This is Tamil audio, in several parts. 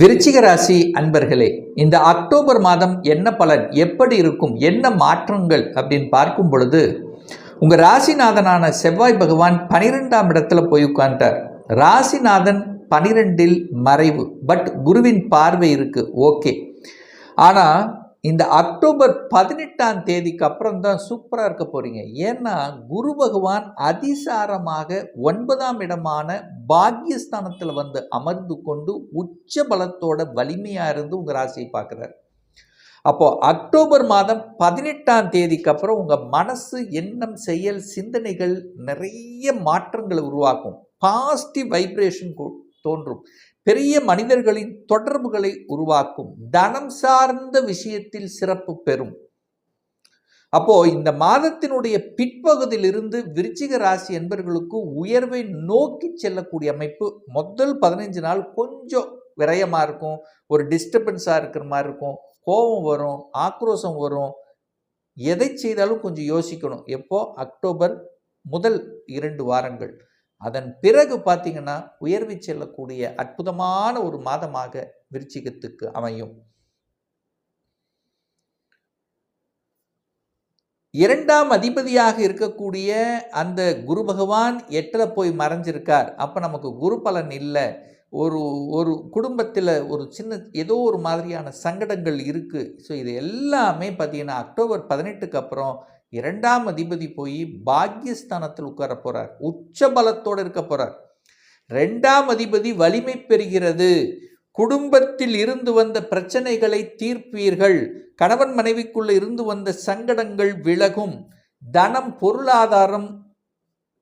விருச்சிக ராசி அன்பர்களே இந்த அக்டோபர் மாதம் என்ன பலன் எப்படி இருக்கும் என்ன மாற்றங்கள் அப்படின்னு பார்க்கும் பொழுது உங்கள் ராசிநாதனான செவ்வாய் பகவான் பனிரெண்டாம் இடத்துல போய் உட்கார்ந்தார் ராசிநாதன் பனிரெண்டில் மறைவு பட் குருவின் பார்வை இருக்குது ஓகே ஆனால் இந்த அக்டோபர் பதினெட்டாம் தேதிக்கு அப்புறம் தான் சூப்பராக இருக்க போகிறீங்க ஏன்னா குரு பகவான் அதிசாரமாக ஒன்பதாம் இடமான பாக்யஸ்தானத்தில் வந்து அமர்ந்து கொண்டு உச்ச பலத்தோட வலிமையாக இருந்து உங்கள் ராசியை பார்க்குறாரு. அப்போது அக்டோபர் மாதம் பதினெட்டாம் தேதிக்கு அப்புறம் உங்கள் மனசு எண்ணம் செயல் சிந்தனைகள் நிறைய மாற்றங்களை உருவாக்கும். பாசிட்டிவ் வைப்ரேஷன் தோன்றும். பெரிய மனிதர்களின் தொடர்புகளை உருவாக்கும் தனம் சார்ந்த விஷயத்தில் சிறப்பு பெறும். அப்போ இந்த மாதத்தினுடைய பிற்பகுதியிலிருந்து விருச்சிக ராசி என்பர்களுக்கு உயர்வை நோக்கி செல்லக்கூடிய அமைப்பு முதல் பதினைஞ்சு நாள் கொஞ்சம் விரயமாக இருக்கும். ஒரு டிஸ்டர்பன்ஸாக இருக்கிற மாதிரி இருக்கும். கோபம் வரும் ஆக்ரோஷம் வரும். எதை செய்தாலும் கொஞ்சம் யோசிக்கணும். எப்போ? அக்டோபர் முதல் இரண்டு வாரங்கள். அதன் பிறகு பார்த்தீங்கன்னா உயர்வு செல்லக்கூடிய அற்புதமான ஒரு மாதமாக விருச்சிகத்துக்கு அமையும். இரண்டாம் அதிபதியாக இருக்கக்கூடிய அந்த குரு பகவான் எட்டில் போய் மறைஞ்சிருக்கார். அப்போ நமக்கு குரு பலன் இல்லை. ஒரு ஒரு குடும்பத்தில் ஒரு சின்ன ஏதோ ஒரு மாதிரியான சங்கடங்கள் இருக்குது ஸோ இது எல்லாமே பார்த்தீங்கன்னா அக்டோபர் பதினெட்டுக்கு அப்புறம் இரண்டாம் அதிபதி போய் பாக்யஸ்தானத்தில் உட்கார போகிறார் உச்ச பலத்தோடு இருக்க போகிறார் ரெண்டாம் அதிபதி வலிமை பெறுகிறது. குடும்பத்தில் இருந்து வந்த பிரச்சனைகளை தீர்ப்பீர்கள். கணவன் மனைவிக்குள்ளே இருந்து வந்த சங்கடங்கள் விலகும். தனம் பொருளாதாரம்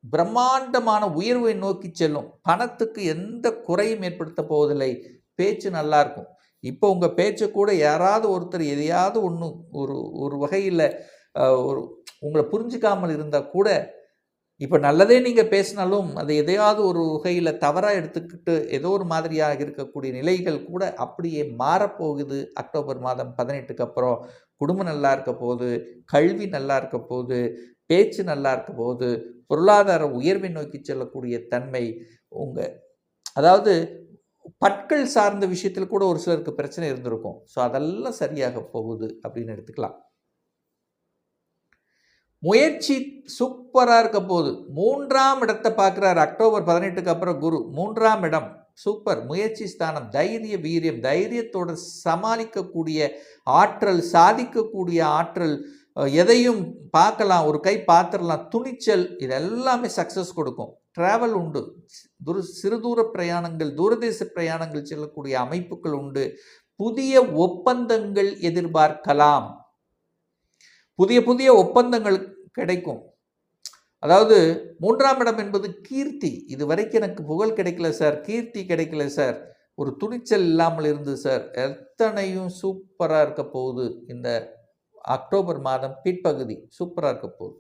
பிரம்மாண்டமான உயர்வை நோக்கி செல்லும். பணத்துக்கு எந்த குறையும் ஏற்படுத்த போவதில்லை. பேச்சு நல்லா இருக்கும். இப்போ உங்கள் பேச்சை கூட யாராவது ஒருத்தர் எதையாவது ஒன்று ஒரு ஒரு வகையில் ஒரு உங்களை புரிஞ்சுக்காமல் இருந்தால் கூட இப்போ நல்லதே நீங்கள் பேசினாலும் அதை எதையாவது ஒரு வகையில் தவறாக எடுத்துக்கிட்டு ஏதோ ஒரு மாதிரியாக இருக்கக்கூடிய நிலைகள் கூட அப்படியே மாறப்போகுது அக்டோபர் மாதம் பதினெட்டுக்கு அப்புறம் குடும்பம் நல்லா இருக்க போகுது. கல்வி நல்லா இருக்க போகுது. பேச்சு நல்லா இருக்க பொருளாதார உயர்வை நோக்கி செல்லக்கூடிய தன்மை உங்கள் அதாவது பற்கள் சார்ந்த விஷயத்தில் கூட ஒரு சிலருக்கு பிரச்சனை இருந்திருக்கும். ஸோ அதெல்லாம் சரியாக போகுது அப்படின்னு எடுத்துக்கலாம். முயற்சி சூப்பராக இருக்க போகுது மூன்றாம் இடத்தை பார்க்குறாரு. அக்டோபர் பதினெட்டுக்கு அப்புறம் குரு மூன்றாம் இடம். சூப்பர். முயற்சி ஸ்தானம் தைரிய வீரியம் தைரியத்தோடு சமாளிக்கக்கூடிய ஆற்றல் சாதிக்கக்கூடிய ஆற்றல் எதையும் பார்க்கலாம் ஒரு கை பார்த்துடலாம் துணிச்சல் இது எல்லாமே சக்ஸஸ் கொடுக்கும். ட்ராவல் உண்டு. துரு சிறுதூர பிரயாணங்கள் தூரதேச பிரயாணங்கள் செல்லக்கூடிய அமைப்புகள் உண்டு. புதிய ஒப்பந்தங்கள் எதிர்பார்க்கலாம். புதிய புதிய ஒப்பந்தங்கள் கிடைக்கும். அதாவது மூன்றாம் இடம் என்பது கீர்த்தி. இது வரைக்கும் எனக்கு புகழ் கிடைக்கல சார் கீர்த்தி கிடைக்கல சார் ஒரு துணிச்சல் இல்லாமல் இருந்தது சார் எத்தனையும் சூப்பராக இருக்க போகுது இந்த அக்டோபர் மாதம் பிற்பகுதி சூப்பராக இருக்க போகுது.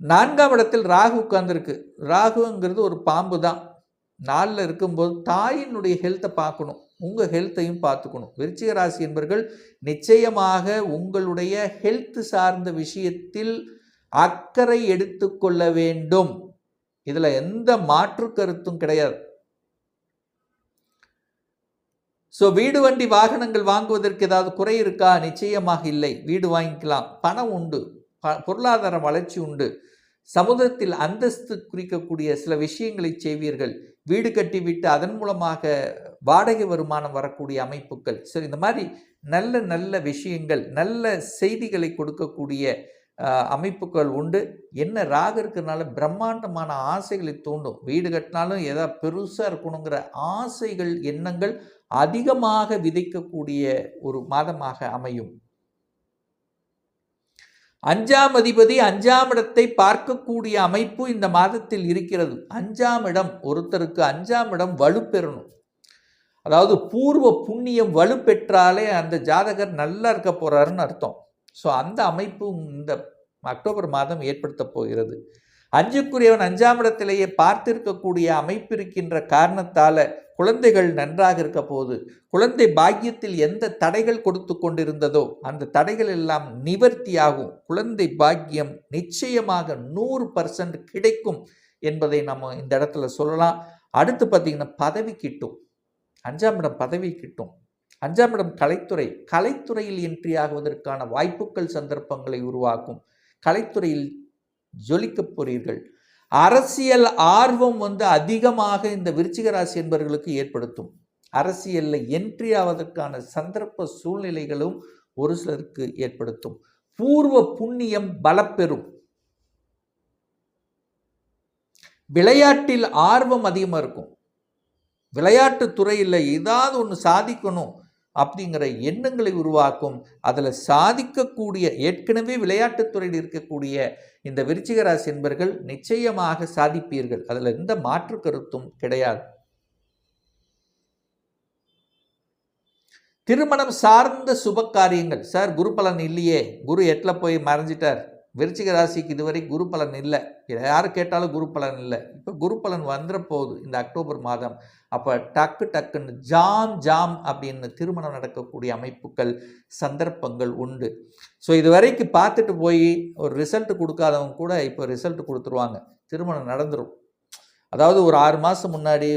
நான்காம் இடத்தில் ராகு உட்கார்ந்துருக்கு. ராகுங்கிறது ஒரு பாம்பு தான் நாளில் இருக்கும்போது தாயினுடைய ஹெல்த்தை பார்க்கணும். உங்கள் ஹெல்த்தையும் பார்த்துக்கணும். விருச்சிக ராசி என்பர்கள் நிச்சயமாக உங்களுடைய ஹெல்த் சார்ந்த விஷயத்தில் அக்கறை எடுத்துக்கொள்ள வேண்டும். இதில் எந்த மாற்று கருத்தும் கிடையாது. ஸோ வீடு வண்டி வாகனங்கள் வாங்குவதற்கு ஏதாவது குறை இருக்கா? நிச்சயமாக இல்லை. வீடு வாங்கிக்கலாம். பணம் உண்டு. ப பொருளாதார வளர்ச்சி உண்டு. சமுதாயத்தில் அந்தஸ்து குறிக்கக்கூடிய சில விஷயங்களை செய்வீர்கள். வீடு கட்டிவிட்டு அதன் மூலமாக வாடகை வருமானம் வரக்கூடிய அமைப்புகள். ஸோ இந்த மாதிரி நல்ல நல்ல விஷயங்கள் நல்ல செய்திகளை கொடுக்கக்கூடிய அமைப்புகள் உண்டு. என்ன ராக இருக்கிறனால பிரம்மாண்டமான ஆசைகளை தூண்டும். வீடு கட்டினாலும் ஏதாவது பெருசாக இருக்கணுங்கிற ஆசைகள் எண்ணங்கள் அதிகமாக விதைக்கக்கூடிய ஒரு மாதமாக அமையும். அஞ்சாம் அதிபதி அஞ்சாம் இடத்தை பார்க்கக்கூடிய அமைப்பு இந்த மாதத்தில் இருக்கிறது. அஞ்சாம் இடம் ஒருத்தருக்கு அஞ்சாம் இடம் வலுப்பெறணும் அதாவது பூர்வ புண்ணியம் வலுப்பெற்றாலே அந்த ஜாதகர் நல்லா இருக்க போகிறாருன்னு அர்த்தம். ஸோ அந்த அமைப்பு இந்த அக்டோபர் மாதம் ஏற்படுத்த போகிறது. அஞ்சுக்குரியவன் அஞ்சாம் இடத்திலேயே பார்த்திருக்கக்கூடிய அமைப்பு இருக்கின்ற காரணத்தால் குழந்தைகள் நன்றாக இருக்க போது குழந்தை பாக்கியத்தில் எந்த தடைகள் கொடுத்து கொண்டிருந்ததோ அந்த தடைகள் எல்லாம் நிவர்த்தியாகும். குழந்தை பாக்கியம் நிச்சயமாக நூறு பர்சன்ட் கிடைக்கும் என்பதை நம்ம இந்த இடத்துல சொல்லலாம். அடுத்து பார்த்தீங்கன்னா பதவி கிட்டும். அஞ்சாம் இடம் பதவி கிட்டும். அஞ்சாம் இடம் கலைத்துறை. கலைத்துறையில் என்ட்ரி ஆகுவதற்கான வாய்ப்புகள் சந்தர்ப்பங்களை உருவாக்கும். கலைத்துறையில் ஜொலிக்கப் போறீர்கள். அரசியல் ஆர்வம் வந்து அதிகமாக இந்த விருச்சிக ராசி என்பவர்களுக்கு ஏற்படுத்தும். அரசியலில் என்ட்ரி ஆவதற்கான சந்தர்ப்ப சூழ்நிலைகளும் ஒரு சிலருக்கு ஏற்படுத்தும். பூர்வ புண்ணியம் பலப்பெறும். விளையாட்டில் ஆர்வம் அதிகமாக இருக்கும். விளையாட்டு துறையில் ஏதாவது ஒன்று சாதிக்கணும். அப்படிங்கிற எண்ணங்களை உருவாக்கும் அதில் சாதிக்கக்கூடிய ஏற்கனவே விளையாட்டுத்துறையில் இருக்கக்கூடிய இந்த விருச்சிகராசி என்பர்கள் நிச்சயமாக சாதிப்பீர்கள். அதில் எந்த மாற்று கருத்தும் கிடையாது. திருமணம் சார்ந்த சுப காரியங்கள். சார் குரு பலன் இல்லையே. குரு எட்டில் போய் மறைஞ்சிட்டார். விருச்சிக ராசிக்கு இதுவரை குரு பலன் இல்லை. யார் கேட்டாலும் குரு பலன் இல்லை. இப்போ குரு பலன் வந்துட போகுது இந்த அக்டோபர் மாதம் அப்போ டக்கு டக்குன்னு ஜாம் ஜாம் அப்படின்னு திருமணம் நடக்கக்கூடிய அமைப்புகள் சந்தர்ப்பங்கள் உண்டு. ஸோ இது வரைக்கும் பார்த்துட்டு போய் ஒரு ரிசல்ட் கொடுக்காதவங்க கூட இப்போ ரிசல்ட் கொடுத்துருவாங்க. திருமணம் நடந்துடும் அதாவது ஒரு ஆறு மாதம் முன்னாடி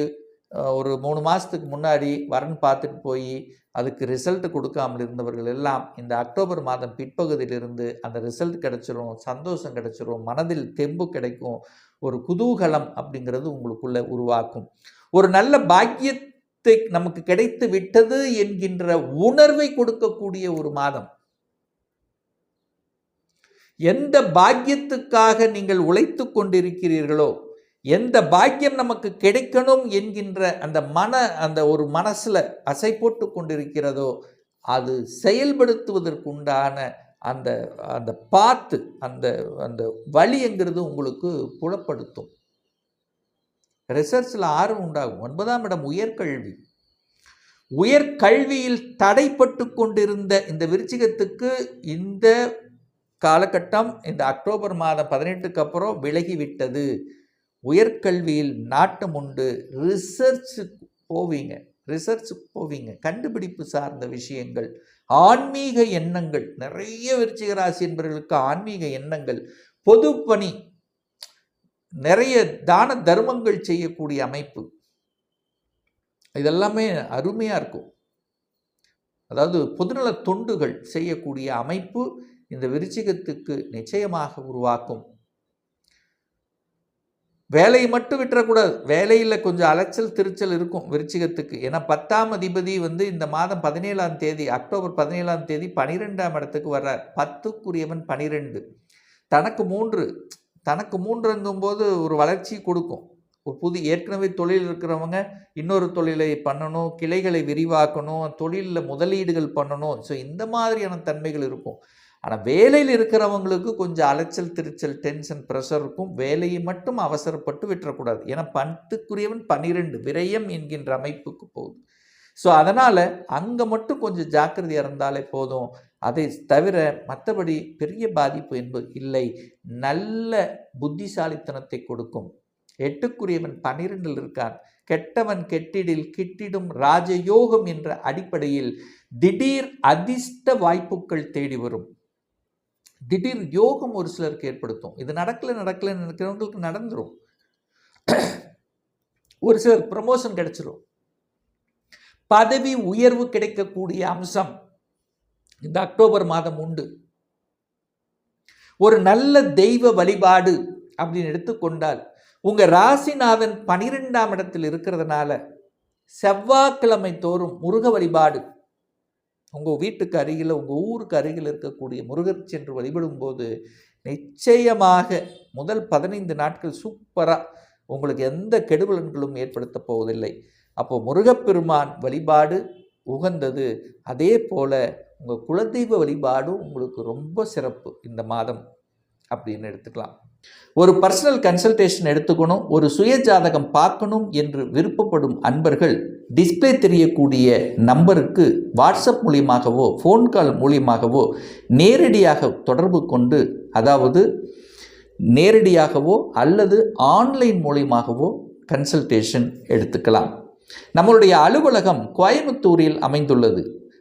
ஒரு மூணு மாதத்துக்கு முன்னாடி வரன் பார்த்துட்டு போய் அதுக்கு ரிசல்ட் கொடுக்காமல் இருந்தவர்கள் எல்லாம் இந்த அக்டோபர் மாதம் பிற்பகுதியிலிருந்து அந்த ரிசல்ட் கிடச்சிரும் சந்தோஷம் கிடைச்சிரும் மனதில் தெம்பு கிடைக்கும் ஒரு குதூகலம் அப்படிங்கிறது உங்களுக்குள்ளே உருவாக்கும். ஒரு நல்ல பாக்கியத்தை நமக்கு கிடைத்து விட்டது என்கின்ற உணர்வை கொடுக்கக்கூடிய ஒரு மாதம். எந்த பாக்கியத்துக்காக நீங்கள் உழைத்து கொண்டிருக்கிறீர்களோ எந்த பாக்கியம் நமக்கு கிடைக்கணும் என்கின்ற அந்த மன அந்த ஒரு மனசில் அசை போட்டு கொண்டிருக்கிறதோ அது செயல்படுத்துவதற்குண்டான அந்த அந்த பாத்து அந்த அந்த வழிங்கிறது உங்களுக்கு புலப்படுத்தும். ரிசர்ச்சில் ஆர்வம் உண்டாகும். ஒன்பதாம் இடம் உயர்கல்வி. உயர்கல்வியில் தடைப்பட்டு கொண்டிருந்த இந்த விருச்சிகத்துக்கு இந்த காலகட்டம் இந்த அக்டோபர் மாதம் பதினெட்டுக்கு அப்புறம் விலகிவிட்டது. உயர்கல்வியில் நாட்டம் உண்டு. ரிசர்ச்சுக்கு போவீங்க. ரிசர்ச்சுக்கு போவீங்க. கண்டுபிடிப்பு சார்ந்த விஷயங்கள். ஆன்மீக எண்ணங்கள். நிறைய விருச்சிக ராசி என்பவர்களுக்கு ஆன்மீக எண்ணங்கள். பொதுப்பணி நிறைய தான தர்மங்கள் செய்யக்கூடிய அமைப்பு. இதெல்லாமே அருமையாக இருக்கும். அதாவது பொதுநல தொண்டுகள் செய்யக்கூடிய அமைப்பு இந்த விருச்சிகத்துக்கு நிச்சயமாக உருவாக்கும். வேலையை மட்டும் விட்டுறக்கூடாது. வேலையில் கொஞ்சம் அலைச்சல் திருச்சல் இருக்கும் விருச்சிகத்துக்கு. ஏன்னா பத்தாம் அதிபதி வந்து இந்த மாதம் பதினேழாம் தேதி அக்டோபர் பதினேழாம் தேதி பனிரெண்டாம் இடத்துக்கு வர்றார். பத்துக்குரியவன் பனிரெண்டு. தனக்கு மூன்று. தனக்கு மூன்றுங்கும்போது ஒரு வளர்ச்சி கொடுக்கும். ஒரு புது ஏற்கனவே தொழில் இருக்கிறவங்க இன்னொரு தொழிலை பண்ணணும் கிளைகளை விரிவாக்கணும் தொழிலில் முதலீடுகள் பண்ணணும். ஸோ இந்த மாதிரியான தன்மைகள் இருக்கும். ஆனால் வேலையில் இருக்கிறவங்களுக்கு கொஞ்சம் அலைச்சல் திருச்சல் டென்ஷன் ப்ரெஷர் இருக்கும். வேலையை மட்டும் அவசரப்பட்டு விட்டுறக்கூடாது. ஏன்னா பத்துக்குரியவன் பன்னிரெண்டு விரயம் என்கின்ற அமைப்புக்கு போகுது. ஸோ அதனால் அங்கே மட்டும் கொஞ்சம் ஜாக்கிரதையாக இருந்தாலே போதும். அதை தவிர மற்றபடி பெரிய பாதிப்பு என்பது இல்லை. நல்ல புத்திசாலித்தனத்தை கொடுக்கும். எட்டுக்குரியவன் பன்னிரெண்டில் இருக்கான். கெட்டவன் கெட்டிடில் கிட்டிடும் ராஜயோகம் என்ற அடிப்படையில் திடீர் அதிர்ஷ்ட வாய்ப்புகள் தேடி வரும். திடீர் யோகம் ஒரு சிலருக்கு ஏற்படுத்தும். இது நடக்கலை நடக்கலை நினைக்கிறவங்களுக்கு நடந்துடும் ஒரு சிலர் ப்ரமோஷன் கிடைச்சிடும் பதவி உயர்வு கிடைக்கக்கூடிய அம்சம் இந்த அக்டோபர் மாதம் உண்டு. ஒரு நல்ல தெய்வ வழிபாடு அப்படின்னு எடுத்துக்கொண்டால் உங்கள் ராசிநாதன் பனிரெண்டாம் இடத்தில் இருக்கிறதுனால செவ்வாய்க்கிழமை தோறும் முருக வழிபாடு உங்கள் வீட்டுக்கு அருகில் உங்கள் ஊருக்கு அருகில் இருக்கக்கூடிய முருகர் சென்று வழிபடும்போது நிச்சயமாக முதல் பதினைந்து நாட்கள் சூப்பராக உங்களுக்கு எந்த கெடுபலன்களும் ஏற்படுத்த போவதில்லை. அப்போ முருகப்பெருமான் வழிபாடு உகந்தது. அதே போல் உங்கள் குலதெய்வ வழிபாடும் உங்களுக்கு ரொம்ப சிறப்பு இந்த மாதம் அப்படின்னு எடுத்துக்கலாம். ஒரு பர்சனல் கன்சல்டேஷன் எடுத்துக்கணும் ஒரு சுய ஜாதகம் பார்க்கணும் என்று விருப்பப்படும் அன்பர்கள் டிஸ்ப்ளே தெரியக்கூடிய நம்பருக்கு வாட்ஸ்அப் மூலியமாகவோ ஃபோன் கால் மூலியமாகவோ நேரடியாக தொடர்பு கொண்டு அதாவது நேரடியாகவோ அல்லது ஆன்லைன் மூலியமாகவோ கன்சல்டேஷன் எடுத்துக்கலாம். நம்மளுடைய அலுவலகம் கோயம்புத்தூரில் அமைந்துள்ளது.